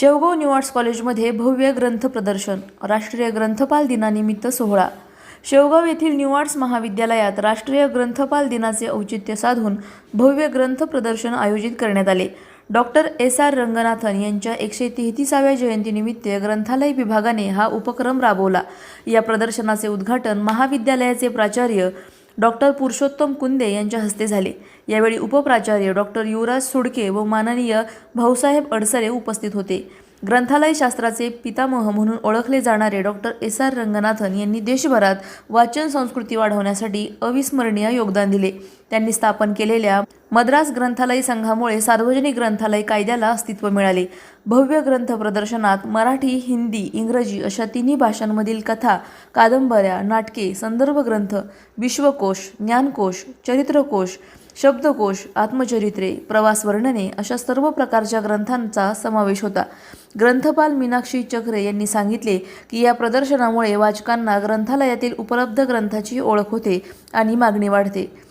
Shevgaon new arts कॉलेजमध्ये भव्य ग्रंथ प्रदर्शन राष्ट्रीय ग्रंथपाल दिनानिमित्त सोहळा. शेवगाव येथील न्यू आर्ट्स महाविद्यालयात राष्ट्रीय ग्रंथपाल दिनाचे औचित्य साधून भव्य ग्रंथ प्रदर्शन आयोजित करण्यात आले. Doctor S. आर. रंगनाथन यांच्या एकशे तेहतीसाव्या जयंतीनिमित्त ग्रंथालय विभागाने हा उपक्रम राबवला. या प्रदर्शनाचे उद्घाटन महाविद्यालयाचे प्राचार्य डॉक्टर पुरुषोत्तम कुंदे यांच्या हस्ते झाले. यावेळी उपप्राचार्य डॉक्टर युवराज सुडके व माननीय भाऊसाहेब अडसरे उपस्थित होते. ग्रंथालय शास्त्राचे पितामह म्हणून ओळखले जाणारे डॉक्टर एस आर रंगनाथन यांनी देशभरात वाचन संस्कृती वाढवण्यासाठी अविस्मरणीय योगदान दिले. त्यांनी स्थापन केलेल्या मद्रास ग्रंथालय संघामुळे सार्वजनिक ग्रंथालय कायद्याला अस्तित्व मिळाले. भव्य ग्रंथ प्रदर्शनात मराठी हिंदी इंग्रजी अशा तिन्ही भाषांमधील कथा कादंबऱ्या नाटके संदर्भ ग्रंथ विश्वकोश ज्ञानकोश चरित्रकोश शब्दकोश आत्मचरित्रे प्रवास वर्णने अशा सर्व प्रकारच्या ग्रंथांचा समावेश होता. ग्रंथपाल मीनाक्षी चक्रे यांनी सांगितले की या प्रदर्शनामुळे वाचकांना ग्रंथालयातील उपलब्ध ग्रंथाची ओळख होते आणि मागणी वाढते.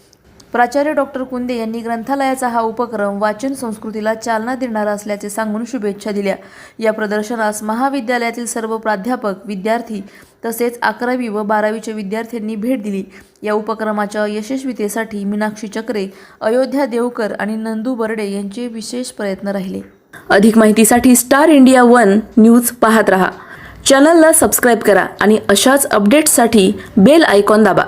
प्राचार्य डॉक्टर कुंदे यांनी ग्रंथालयाचा हा उपक्रम वाचन संस्कृतीला चालना देणारा असल्याचे सांगून शुभेच्छा दिल्या. या प्रदर्शनास महाविद्यालयातील सर्व प्राध्यापक विद्यार्थी तसेच अकरावी व बारावीच्या विद्यार्थ्यांनी भेट दिली. या उपक्रमाच्या यशस्वीतेसाठी मीनाक्षी चक्रे अयोध्या देवकर आणि नंदू बर्डे यांचे विशेष प्रयत्न राहिले. अधिक माहितीसाठी स्टार इंडिया वन न्यूज पाहत रहा. चॅनलला सबस्क्राईब करा आणि अशाच अपडेट्ससाठी बेल आयकॉन दाबा.